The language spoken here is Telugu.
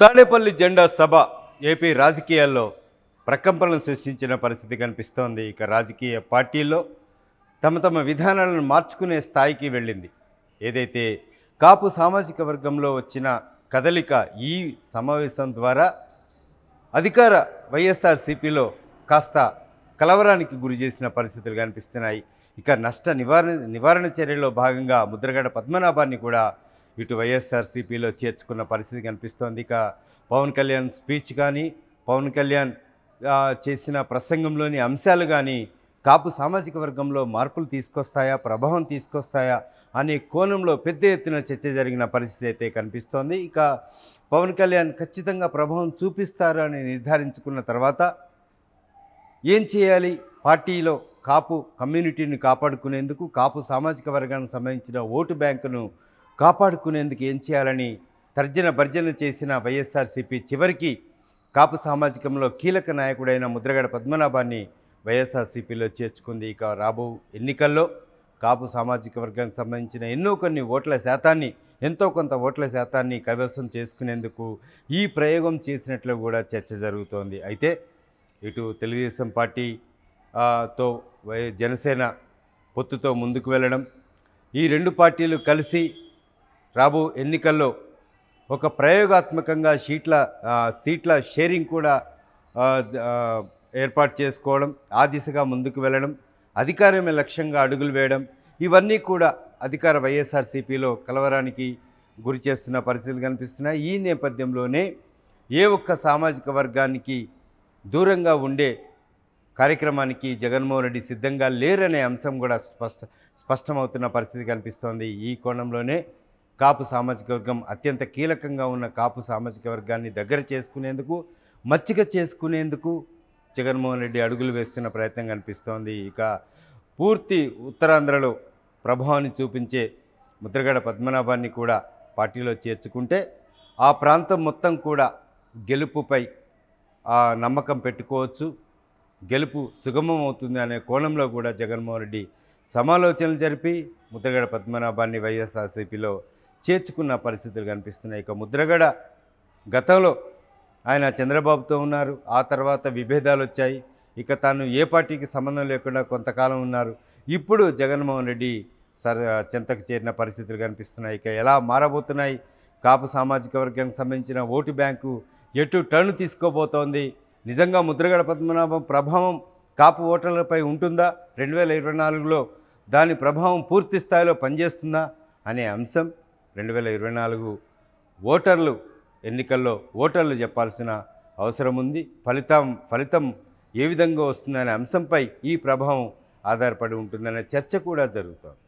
తాడేపల్లి జెండా సభ ఏపీ రాజకీయాల్లో ప్రకంపనలు సృష్టించిన పరిస్థితి కనిపిస్తోంది. ఇక రాజకీయ పార్టీల్లో తమ తమ విధానాలను మార్చుకునే స్థాయికి వెళ్ళింది. ఏదైతే కాపు సామాజిక వర్గంలో వచ్చిన కదలిక ఈ సమావేశం ద్వారా అధికార వైఎస్ఆర్సీపీలో కాస్త కలవరానికి గురి చేసిన పరిస్థితులు కనిపిస్తున్నాయి. ఇక నష్ట నివారణ నివారణ చర్యల్లో భాగంగా ముద్రగడ పద్మనాభాన్ని కూడా ఇటు వైఎస్ఆర్సీపీలో చేర్చుకున్న పరిస్థితి కనిపిస్తోంది. ఇక పవన్ కళ్యాణ్ స్పీచ్ కానీ పవన్ కళ్యాణ్ చేసిన ప్రసంగంలోని అంశాలు కానీ కాపు సామాజిక వర్గంలో మార్పులు తీసుకొస్తాయా ప్రభావం తీసుకొస్తాయా అనే కోణంలో పెద్ద ఎత్తున చర్చ జరిగిన పరిస్థితి అయితే కనిపిస్తోంది. ఇక పవన్ కళ్యాణ్ ఖచ్చితంగా ప్రభావం చూపిస్తారు అని నిర్ధారించుకున్న తర్వాత ఏం చేయాలి? పార్టీలో కాపు కమ్యూనిటీని కాపాడుకునేందుకు కాపు సామాజిక వర్గానికి సంబంధించిన ఓటు బ్యాంకును కాపాడుకునేందుకు ఏం చేయాలని తర్జన భర్జన చేసిన వైఎస్ఆర్సీపీ చివరికి కాపు సామాజికంలో కీలక నాయకుడైన ముద్రగడ పద్మనాభాన్ని వైఎస్ఆర్సీపీలో చేర్చుకుంది. ఇక రాబో ఎన్నికల్లో కాపు సామాజిక వర్గానికి సంబంధించిన ఎన్నో కొన్ని ఓట్ల శాతాన్ని ఎంతో కొంత ఓట్ల శాతాన్ని కైవసం చేసుకునేందుకు ఈ ప్రయోగం చేసినట్లు కూడా చర్చ జరుగుతోంది. అయితే ఇటు తెలుగుదేశం పార్టీ తో వై జనసేన పొత్తుతో ముందుకు వెళ్ళడం ఈ రెండు పార్టీలు కలిసి రాబో ఎన్నికల్లో ఒక ప్రయోగాత్మకంగా సీట్ల సీట్ల షేరింగ్ కూడా ఏర్పాటు చేసుకోవడం ఆ దిశగా ముందుకు వెళ్ళడం అధికారమే లక్ష్యంగా అడుగులు వేయడం ఇవన్నీ కూడా అధికార వైఎస్ఆర్సీపీలో కలవరానికి గురి చేస్తున్న పరిస్థితులు కనిపిస్తున్నాయి. ఈ నేపథ్యంలోనే ఏ ఒక్క సామాజిక వర్గానికి దూరంగా ఉండే కార్యక్రమానికి జగన్మోహన్ రెడ్డి సిద్ధంగా లేరనే అంశం కూడా స్పష్ట స్పష్టమవుతున్న పరిస్థితి కనిపిస్తోంది. ఈ కోణంలోనే కాపు సామాజిక వర్గం అత్యంత కీలకంగా ఉన్న కాపు సామాజిక వర్గాన్ని దగ్గర చేసుకునేందుకు మచ్చిక చేసుకునేందుకు జగన్మోహన్ రెడ్డి అడుగులు వేస్తున్న ప్రయత్నం కనిపిస్తోంది. ఇక పూర్తి ఉత్తరాంధ్రలో ప్రభావాన్ని చూపించే ముద్రగడ పద్మనాభాన్ని కూడా పార్టీలో చేర్చుకుంటే ఆ ప్రాంతం మొత్తం కూడా గెలుపుపై ఆ నమ్మకం పెట్టుకోవచ్చు. గెలుపు సుగమం అవుతుంది అనే కోణంలో కూడా జగన్మోహన్ రెడ్డి సమాలోచనలు జరిపి ముద్రగడ పద్మనాభాన్ని వైఎస్ఆర్సీపీలో చేర్చుకున్న పరిస్థితులు కనిపిస్తున్నాయి. ఇక ముద్రగడ గతంలో ఆయన చంద్రబాబుతో ఉన్నారు. ఆ తర్వాత విభేదాలు వచ్చాయి. ఇక తాను ఏ పార్టీకి సంబంధం లేకుండా కొంతకాలం ఉన్నారు. ఇప్పుడు జగన్మోహన్ రెడ్డి సర్ చెంతకు చేరిన పరిస్థితులు కనిపిస్తున్నాయి. ఇక ఎలా మారబోతున్నాయి? కాపు సామాజిక వర్గానికి సంబంధించిన ఓటు బ్యాంకు ఎటు టర్న్ తీసుకోబోతోంది? నిజంగా ముద్రగడ పద్మనాభం ప్రభావం కాపు ఓటర్లపై ఉంటుందా? రెండు వేల ఇరవై నాలుగులో దాని ప్రభావం పూర్తి స్థాయిలో పనిచేస్తుందా? అనే అంశం రెండు వేల ఇరవై నాలుగు ఓటర్లు ఎన్నికల్లో ఓటర్లు చెప్పాల్సిన అవసరం ఉంది. ఫలితం ఫలితం ఏ విధంగా వస్తుందనే అంశంపై ఈ ప్రభావం ఆధారపడి ఉంటుందనే చర్చ కూడా జరుగుతోంది.